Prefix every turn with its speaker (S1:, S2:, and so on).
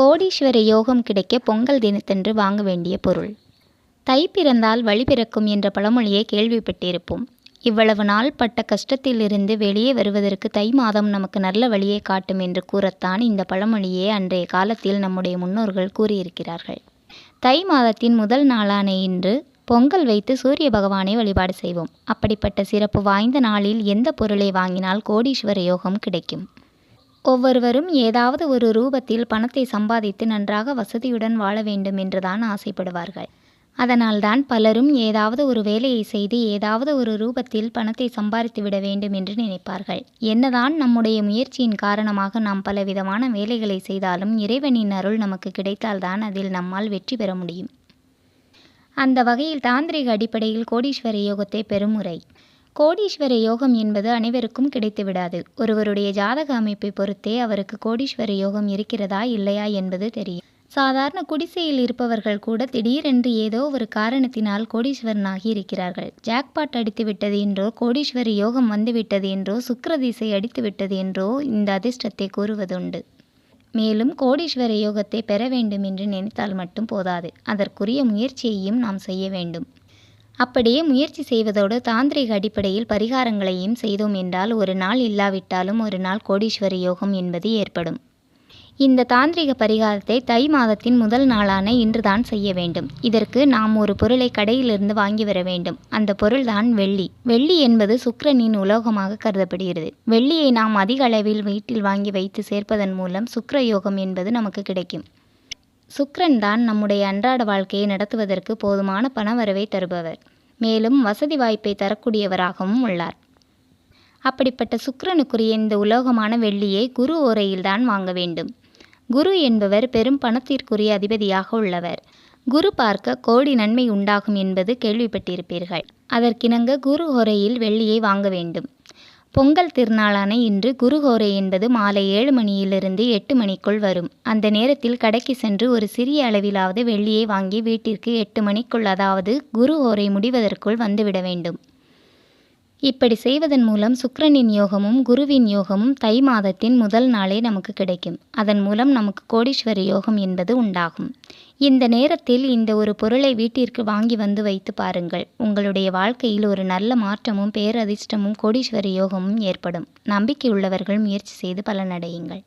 S1: கோடீஸ்வர யோகம் கிடைக்க பொங்கல் தினத்தன்று வாங்க வேண்டிய பொருள். தை பிறந்தால் வழி பிறக்கும் என்ற பழமொழியை கேள்விப்பட்டிருப்போம். இவ்வளவு நாள் பட்ட கஷ்டத்திலிருந்து வெளியே வருவதற்கு தை மாதம் நமக்கு நல்ல வழியை காட்டும் என்று கூறத்தான் இந்த பழமொழியே அன்றைய காலத்தில் நம்முடைய முன்னோர்கள் கூறியிருக்கிறார்கள். தை மாதத்தின் முதல் நாளான இன்று பொங்கல் வைத்து சூரிய பகவானை வழிபாடு செய்வோம். அப்படிப்பட்ட சிறப்பு வாய்ந்த நாளில் எந்த பொருளை வாங்கினால் கோடீஸ்வர யோகம் கிடைக்கும்? ஒவ்வொருவரும் ஏதாவது ஒரு ரூபத்தில் பணத்தை சம்பாதித்து நன்றாக வசதியுடன் வாழ வேண்டும் என்றுதான் ஆசைப்படுவார்கள். அதனால்தான் பலரும் ஏதாவது ஒரு வேலையை செய்து ஏதாவது ஒரு ரூபத்தில் பணத்தை சம்பாதித்து விட வேண்டும் என்று நினைப்பார்கள். என்னதான் நம்முடைய முயற்சியின் காரணமாக நாம் பலவிதமான வேலைகளை செய்தாலும் இறைவனின் அருள் நமக்கு கிடைத்தால்தான் அதில் நம்மால் வெற்றி பெற முடியும். அந்த வகையில் தாந்திரிக அடிப்படையில் கோடீஸ்வர யோகத்தை பெறும் முறை. கோடீஸ்வர யோகம் என்பது அனைவருக்கும் கிடைத்துவிடாது. ஒருவருடைய ஜாதக அமைப்பை பொறுத்தே அவருக்கு கோடீஸ்வர யோகம் இருக்கிறதா இல்லையா என்பது தெரியும். சாதாரண குடிசையில் இருப்பவர்கள் கூட திடீரென்று ஏதோ ஒரு காரணத்தினால் கோடீஸ்வரனாகி இருக்கிறார்கள். ஜாக்பாட் அடித்து விட்டது என்றோ கோடீஸ்வர யோகம் வந்துவிட்டது என்றோ சுக்ரதிசை அடித்துவிட்டது என்றோ இந்த அதிர்ஷ்டத்தை கூறுவதுண்டு. மேலும் கோடீஸ்வர யோகத்தை பெற வேண்டும் என்று நினைத்தால் மட்டும் போதாது. அதற்குரிய முயற்சியையும் நாம் செய்ய வேண்டும். அப்படியே முயற்சி செய்வதோடு தாந்திரிக அடிப்படையில் பரிகாரங்களையும் செய்தோம் என்றால் ஒரு நாள் இல்லாவிட்டாலும் ஒரு நாள் கோடீஸ்வர யோகம் என்பது ஏற்படும். இந்த தாந்திரிக பரிகாரத்தை தை மாதத்தின் முதல் நாளான இன்றுதான் செய்ய வேண்டும். இதற்கு நாம் ஒரு பொருளை கடையிலிருந்து வாங்கி வர வேண்டும். அந்த பொருள்தான் வெள்ளி. வெள்ளி என்பது சுக்கரனின் உலோகமாக கருதப்படுகிறது. வெள்ளியை நாம் அதிக அளவில் வீட்டில் வாங்கி வைத்து சேர்ப்பதன் மூலம் சுக்கர யோகம் என்பது நமக்கு கிடைக்கும். சுக்கிரன் தான் நம்முடைய அன்றாட வாழ்க்கையை நடத்துவதற்கு போதுமான பணவரவை தருபவர். மேலும் வசதி வாய்ப்பை தரக்கூடியவராகவும் உள்ளார். அப்படிப்பட்ட சுக்ரனுக்குரிய இந்த உலோகமான வெள்ளியை குரு ஓரையில்தான் வாங்க வேண்டும். குரு என்பவர் பெரும் பணத்திற்குரிய அதிபதியாக உள்ளவர். குரு பார்க்க கோடி நன்மை உண்டாகும் என்பது கேள்விப்பட்டிருப்பீர்கள். அதற்கிணங்க குரு ஹோரையில் வெள்ளியை வாங்க வேண்டும். பொங்கல் திருநாளான இன்று குருஹோரை என்பது மாலை ஏழு மணியிலிருந்து எட்டு மணிக்குள் வரும். அந்த நேரத்தில் கடைக்கு சென்று ஒரு சிறிய அளவிலாவது வெள்ளியை வாங்கி வீட்டிற்கு எட்டு மணிக்குள் அதாவது குருஹோரை முடிவதற்குள் வந்துவிட வேண்டும். இப்படி செய்வதன் மூலம் சுக்கிரனின் யோகமும் குருவின் யோகமும் தை மாதத்தின் முதல் நாளே நமக்கு கிடைக்கும். அதன் மூலம் நமக்கு கோடீஸ்வர யோகம் என்பது உண்டாகும். இந்த நேரத்தில் இந்த ஒரு பொருளை வீட்டிற்கு வாங்கி வந்து வைத்து பாருங்கள். உங்களுடைய வாழ்க்கையில் ஒரு நல்ல மாற்றமும் பேரதிர்ஷ்டமும் கோடீஸ்வர யோகமும் ஏற்படும். நம்பிக்கை உள்ளவர்கள் முயற்சி செய்து பலனடையுங்கள்.